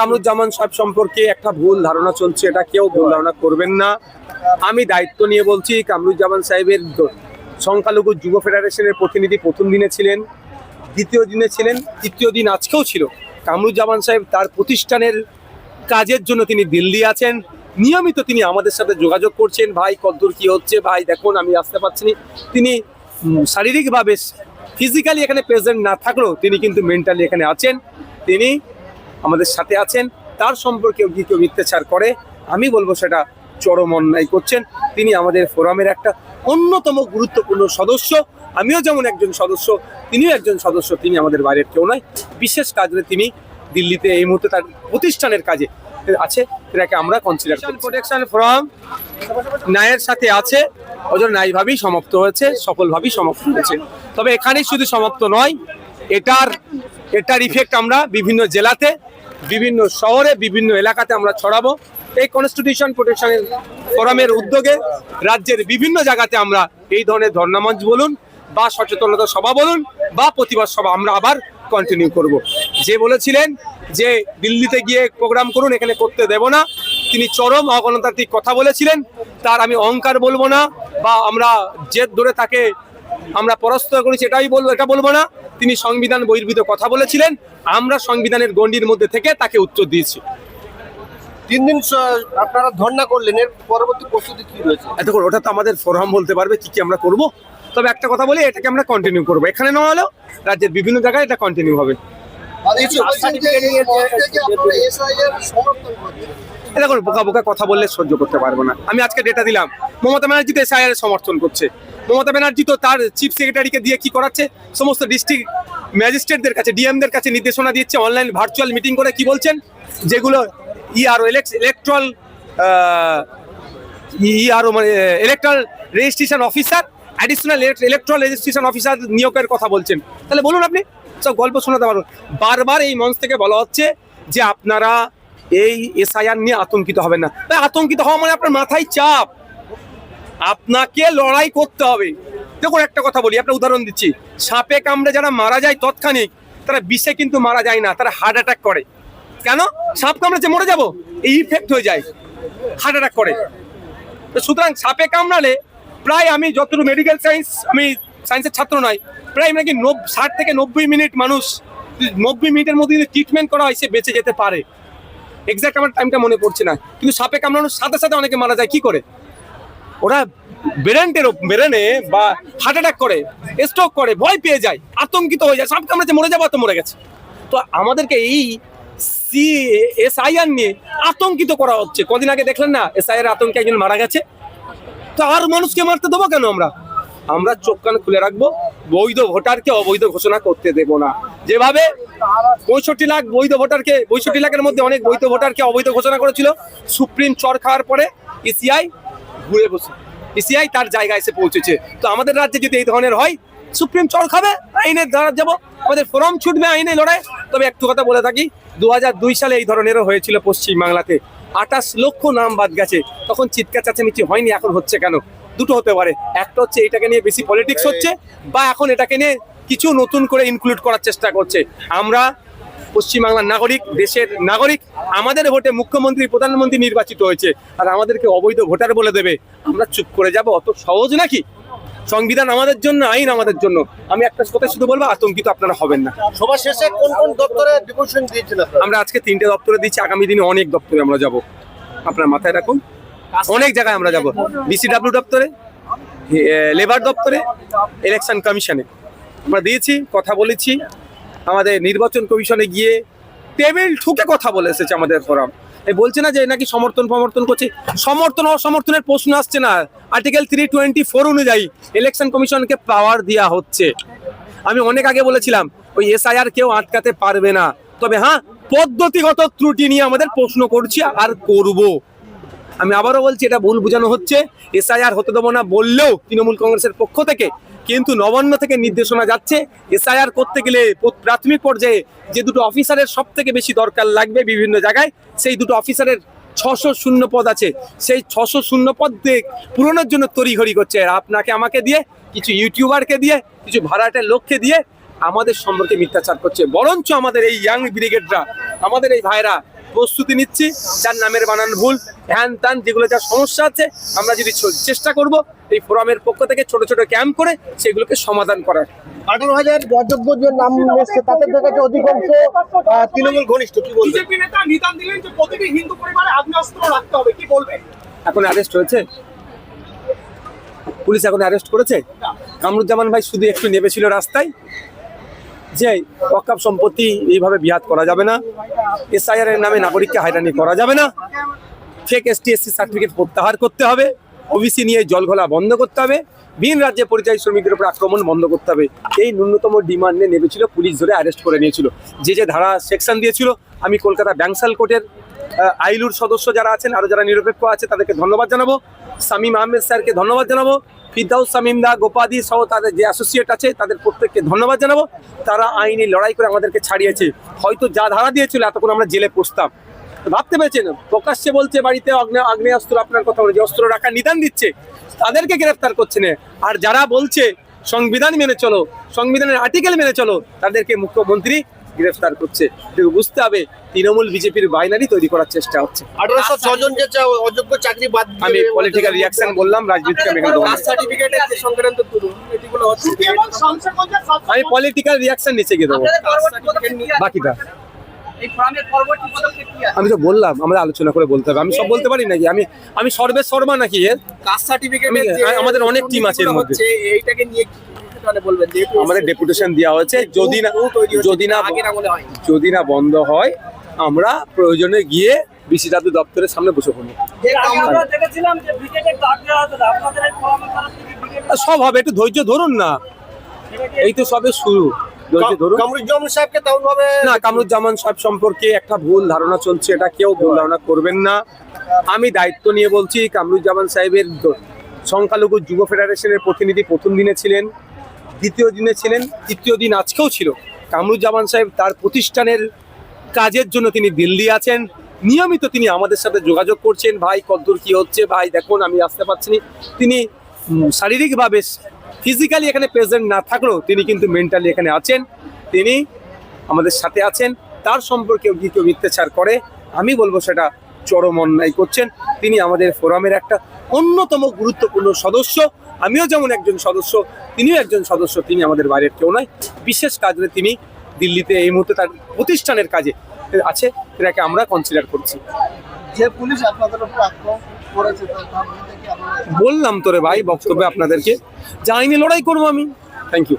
কামরুজ্জামান না সাহেব সম্পর্কে একটা ভুল ধারণা চলছে, এটা কেউ ভুল ধারণা করবেন না। আমি দায়িত্ব নিয়ে বলছি, কামরুজ্জামান সাহেবের সংখ্যালঘু যুব ফেডারেশনের প্রতিনিধি প্রথম দিনে ছিলেন, দ্বিতীয় দিনে ছিলেন, তৃতীয় দিন আজকেও ছিল। কামরুজ্জামান সাহেব তার প্রতিষ্ঠানের কাজের জন্য তিনি দিল্লি আছেন। নিয়মিত তিনি আমাদের সাথে যোগাযোগ করছেন, ভাই, কদ্দূর কি হচ্ছে? ভাই, দেখুন, আমি আসতে পারছি। তিনি শারীরিকভাবে, ফিজিক্যালি এখানে প্রেজেন্ট না থাকলেও তিনি কিন্তু মেন্টালি এখানে আছেন। তিনি আমাদের সাথে আছেন। তার সম্পর্কে কি কেউ মিথ্যাচার করে আমি বলব সেটা চরম অন্যায় করছেন। তিনি আমাদের ফোরামের একটা অন্যতম গুরুত্বপূর্ণ সদস্য। আমিও যেমন একজন সদস্য তিনিও একজন সদস্য তিনি আমাদের বাইরের কেউ নয়। বিশেষ কাজে তিনি দিল্লিতে এই মুহূর্তে তার প্রতিষ্ঠানের কাজে আছে এটাকে আমরা কনসিডার প্রোটেকশন ফ্রম ন্যায়ের সাথে আছে ওজন ন্যায়ভাবেই সমাপ্ত হয়েছে সফলভাবেই সমাপ্ত হয়েছে। তবে এখানেই শুধু সমাপ্ত নয় এটার এটার ইফেক্ট আমরা বিভিন্ন জেলাতে, বিভিন্ন শহরে, বিভিন্ন এলাকাতে আমরা ছড়াবো। এই কনস্টিটিউশন প্রোটেকশনের ফোরামের উদ্যোগে রাজ্যের বিভিন্ন জায়গাতে আমরা এই ধরনের ধর্ণামঞ্চ বলুন বা সচেতনতা সভা বলুন বা প্রতিবাদ সভা আমরা আবার কন্টিনিউ করব। যে বলেছিলেন যে দিল্লিতে গিয়ে প্রোগ্রাম করুন, এখানে করতে দেব না। তিনি চরম অগণতান্ত্রিক কথা বলেছিলেন। তার আমি অহংকার বলব না বা আমরা জেদ ধরে তাকে আমরা পরাস্ত করেছি এটাই বলব এটা বলব না। তিনি সংবিধান বহির্ভূত কথা বলেছিলেন আমরা সংবিধানের গণ্ডির মধ্যে থেকে তাকে উত্তর দিয়েছি। তিন দিন আপনারা ধর্ণা করলেন এর পরবর্তী প্রস্তুতি কি রয়েছে? এতক্ষণ ওটা তো আমাদের ফোরাম বলতে পারবে কি কি আমরা করব। তবে একটা কথা বলি এটাকে আমরা কন্টিনিউ করব। এখানে না হলেও রাজ্যের বিভিন্ন জায়গায় এটা কন্টিনিউ হবে। দেখুন বোকা বোকা কথা বললে সহ্য করতে পারব না। আমি আজকে ডেটা দিলাম। মমতা ব্যানার্জি তো এসআইআর সমর্থন করছে। মমতা ব্যানার্জি তো তার চিফ সেক্রেটারিকে দিয়ে কি করাচ্ছে? সমস্ত ডিস্ট্রিক্ট ম্যাজিস্ট্রেটদের কাছে ডিএমদের কাছে নির্দেশনা দিচ্ছে অনলাইন ভার্চুয়াল মিটিং করে কি বলছেন? যেগুলো E ইআরও ইলেকট্রাল ইআরও মানে electoral registration officer additional electoral registration officer নিয়োগের কথা বলছেন। তাহলে বলুন আপনি, সব গল্প শোনাতে পারুন। বারবার এই মঞ্চ থেকে বলা হচ্ছে যে আপনারা এই এসআইআর নিয়ে আতঙ্কিত হবেন না। আতঙ্কিত হওয়া মানে আপনার মাথায় চাপ। আপনাকে লড়াই করতে হবে। দেখুন, একটা কথা বলি একটা উদাহরণ দিচ্ছি। সাপে কামড়ে যারা মারা যায় তৎক্ষণিক, তারা বিষে কিন্তু মারা যায় না, তারা হার্ট অ্যাটাক করে। কেন? সাপ কামড়েছে, মরে যাব? এই ইফেক্ট হয়ে যায়। হার্ট অ্যাটাক করে। তো সুতরাং সাপে কামড়ালে প্রায় আমি যতটুকু মেডিকেল সায়েন্স আমি সায়েন্সের ছাত্র নয়, প্রায় নাকি নব- ষাট থেকে নব্বই মিনিট মানুষ, নব্বই মিনিটের মধ্যে যদি ট্রিটমেন্ট করা হয়, সে বেঁচে যেতে পারে। এক্সাক্ট আমার টাইমটা মনে পড়ছে না। কিন্তু সাপে কামড়ানোর সাথে সাথে অনেকে মারা যায়, কি করে? ওরা ব্রেনের ব্রেনে বা হার্ট অ্যাটাক করে স্ট্রোক করে, ভয় পেয়ে যায়, আতঙ্কিত হয়ে যায় সাপ কামড়েছে, মরে যাব তো মরে গেছে। তো আমাদেরকে এই সি এসআইআর নিয়ে আতঙ্কিত করা হচ্ছে। কদিন আগে দেখলেন না এসআইআর আতঙ্কে একজন মারা গেছে? তো আর মানুষকে মারতে দেবো কেন আমরা? আমরা চোখ কান খুলে রাখব, বৈধ ভোটারকে অবৈধ ঘোষণা করতে দেব না। যেভাবে পঁয়ষট্টি লাখ বৈধ ভোটারকে, পঁয়ষট্টি লাখের মধ্যে অনেক বৈধ ভোটারকে অবৈধ ঘোষণা করেছিল, সুপ্রিম চর খাওয়ার পরে ইসিআই ঘুরে বসে। ইসিআই তার জায়গায় এসে পৌঁছেছে। তো আমাদের রাজ্যে যদি এই ধরনের হয়, সুপ্রিম চর খাবে আইনের দ্বারা যাব। আমাদের ফোরাম ছুটবে আইনে লড়াই। তবে একটু কথা বলে থাকি দু সালে এই ধরনেরও হয়েছিল পশ্চিম বাংলাতে আঠাশ লক্ষ নাম বাদ গেছে। তখন চিৎকার চাচামিচি হয়নি, এখন হচ্ছে কেন? দুটো হতে পারে। একটা হচ্ছে এটাকে নিয়ে বেশি পলিটিক্স হচ্ছে, বা এখন এটাকে নিয়ে কিছু নতুন করে ইনক্লুড করার চেষ্টা করছে। আমরা পশ্চিমবাংলার নাগরিক দেশের নাগরিক আমাদের ভোটে মুখ্যমন্ত্রী প্রধানমন্ত্রী নির্বাচিত হয়েছে আর আমাদেরকে অবৈধ ভোটার বলে দেবে। আমরা চুপ করে যাব অত সহজ নাকি? সংবিধান আমাদের জন্য আইন আমাদের জন্য। আমি একটা কথা শুধু বলব আতঙ্কিত আপনারা হবেন না। সবার শেষে কোন কোন দপ্তরে ডিপোজিশন আপনারা? আমরা আজকে তিনটে দপ্তরে দিচ্ছি আগামী দিনে অনেক দপ্তরে আমরা যাব। আপনার মাথায় রাখুন অনেক জায়গায় আমরা যাব। বিসিডাব্লিউ দপ্তরে লেবার দপ্তরে ইলেকশন কমিশনে। আমরা দিয়েছি কথা বলেছি আমাদের নির্বাচন কমিশনে গিয়ে টেবিল ঠুকে কথা বলে এসেছে আমাদের ফোরাম। বলছে না যে নাকি সমর্থন সমর্থন করছে। সমর্থন অসমর্থনের প্রশ্ন আসছে না। আর্টিকেল থ্রি টোয়েন্টি ফোর অনুযায়ী ইলেকশন কমিশনকে পাওয়ার দেওয়া হচ্ছে। আমি অনেক আগে বলেছিলাম, ওই এসআইআর কেউ আটকাতে পারবে না। তবে হ্যাঁ পদ্ধতিগত ত্রুটি নিয়ে আমাদের প্রশ্ন করছি আর করব। আমি আবারও বলছি, এটা ভুল বোঝানো হচ্ছে। এসআইআর হতে দেবো না বললেও তৃণমূল কংগ্রেসের পক্ষ থেকে কিন্তু নবান্ন থেকে নির্দেশনা যাচ্ছে। এসআইআর করতে গেলে প্রাথমিক পর্যায়ে যে দুটো অফিসারের সব থেকে বেশি দরকার লাগবে বিভিন্ন জায়গায়, সেই দুটো অফিসারের ছশো শূন্য পদ আছে। সেই ছশো শূন্য পদ পূরণের জন্য তড়িঘড়ি করছে। আপনাকে আমাকে দিয়ে, কিছু ইউটিউবারকে দিয়ে, কিছু ভাড়াটের লোককে দিয়ে আমাদের সম্পর্কে মিথ্যাচার করছে। বরঞ্চ আমাদের এই ইয়াং ব্রিগেডরা আমাদের এই ভাইরা প্রস্তুতি নিচ্ছি যার নামের বানান ভুল হ্যান ত্যান যেগুলো যা সমস্যা আছে আমরা যদি চেষ্টা করব এই ফোরামের পক্ষ থেকে ছোট ছোট ক্যাম্প করে সেগুলোকে সমাধান করার। আঠারো হাজার অযোগ্য যে নাম এসছে তাদের থেকে অধিকাংশ তৃণমূল ঘনিষ্ঠ কি বলবেন? বিজেপি নেতা নিদান দিলেন যে প্রতিটি হিন্দু পরিবারে আগ্নেয়াস্ত্র রাখতে হবে কি বলবেন? এখন অ্যারেস্ট হয়েছে? পুলিশ এখন অ্যারেস্ট করেছে? কামরুজ্জামান ভাই শুধু একটু নেমেছিল রাস্তায় যে ওয়াকাপ সম্পত্তি এইভাবে বিহাত করা যাবে না। এসআইআর এর নামে নাগরিককে হয়রানি করা যাবে না। ফেক এসটি এসসি সার্টিফিকেট প্রত্যাহার করতে হবে। ওবিসি নিয়ে জলঘোলা বন্ধ করতে হবে। ভিন রাজ্যে পরিযায়ী শ্রমিকদের উপর আক্রমণ বন্ধ করতে হবে। এই ন্যূনতম ডিমান্ড নেমেছিল, পুলিশ ধরে অ্যারেস্ট করে নিয়েছিল। যে যে ধারা সেকশন দিয়েছিল, আমি কলকাতা ব্যাংসাল কোর্টের আইলুর সদস্য যারা আছেন, আরও যারা নিরপেক্ষ আছে, তাদেরকে ধন্যবাদ জানাব। সামিম আহমেদ স্যারকে ধন্যবাদ জানাব। ফিরদাউস সামিম দা, গোপাদি সহ তাদের যে অ্যাসোসিয়েট আছে, তাদের প্রত্যেককে ধন্যবাদ জানাব। তারা আইনি লড়াই করে আমাদেরকে ছাড়িয়েছে। হয়তো যা ধারা দিয়েছিল, এতক্ষণ আমরা জেলে পড়তাম তো ভাবতে পেরেছেন? প্রকাশ্যে বলছে, বাড়িতে আগ্নে- আগ্নেয়াস্ত্র আপনার কথা বলে যে অস্ত্র রাখার নিদান দিচ্ছে, তাদেরকে গ্রেফতার করছে না। আর যারা বলছে, সংবিধান মেনে চলো, সংবিধানের আর্টিকেল মেনে চলো, তাদেরকে মুখ্যমন্ত্রী গ্রেফতার করছে। কিন্তু বুঝতে হবে তৃণমূল বিজেপির বাইনারি তৈরি করার চেষ্টা হচ্ছে। আঠারোশো ছজন যে অযোগ্য চাকরি বাদ আমি পলিটিক্যাল রিয়াকশন বললাম রাজনীতিকে আমি পলিটিক্যাল নিচে গিয়ে দেবো। বাকিটা। আমি তো বললাম আমরা আলোচনা করে বলতে হবে। আমি সব বলতে পারি নাকি? আমি আমি সর্বেশ শর্মা নাকি এর? কাস্ট সার্টিফিকেটের আমাদের অনেক টিম আছে এর মধ্যে। এইটাকে নিয়ে কি বলবেন যেহেতু আমাদের ডেপুটেশন দেওয়া হয়েছে। যদি না যদি না যদি না বন্ধ হয় আমরা প্রয়োজনে গিয়ে বিসিডাব্লিউ দপ্তরের সামনে বসে পড়ব। সব হবে একটু ধৈর্য ধরুন না। এই তো সবে শুরু। ধৈর্য ধরুন। কামরুজ্জামান সাহেবকে তেমন ভাবে না কামরুজ্জামান সাহেব সম্পর্কে একটা ভুল ধারণা চলছে এটা কেউ ভুল ধারণা করবেন না। আমি দায়িত্ব নিয়ে বলছি কামরুজ্জামান সাহেবের সংখ্যালঘু যুব ফেডারেশনের প্রতিনিধি প্রথম দিনে ছিলেন। দ্বিতীয় দিনে ছিলেন, তৃতীয় দিন আজকেও ছিল। কামরুজ্জামান সাহেব তার প্রতিষ্ঠানের কাজের জন্য তিনি দিল্লি আছেন। নিয়মিত তিনি আমাদের সাথে যোগাযোগ করছেন, ভাই, কদ্দূর কি হচ্ছে? ভাই, দেখুন, আমি আসতে পারছি না। তিনি শারীরিকভাবে ফিজিক্যালি এখানে প্রেজেন্ট না থাকলেও তিনি কিন্তু মেন্টালি এখানে আছেন। তিনি আমাদের সাথে আছেন। তার সম্পর্কে কেউ মিথ্যাচার করে, আমি বলব সেটা চরম অন্যায় করছেন। তিনি আমাদের ফোরামের একটা অন্যতম গুরুত্বপূর্ণ সদস্য। আমিও যেমন একজন সদস্য তিনিও একজন সদস্য তিনি আমাদের বাইরের কেউ নয়। বিশেষ কাজে তিনি দিল্লিতে এই মুহূর্তে তার প্রতিষ্ঠানের কাজে আছে এটাকে আমরা কনসিডার করছি। যে পুলিশ আপনাদের উপর আক্রমণ করেছে বললাম তোরে ভাই বক্তব্যে আপনাদেরকে। যে আইনি লড়াই করব আমি। Thank you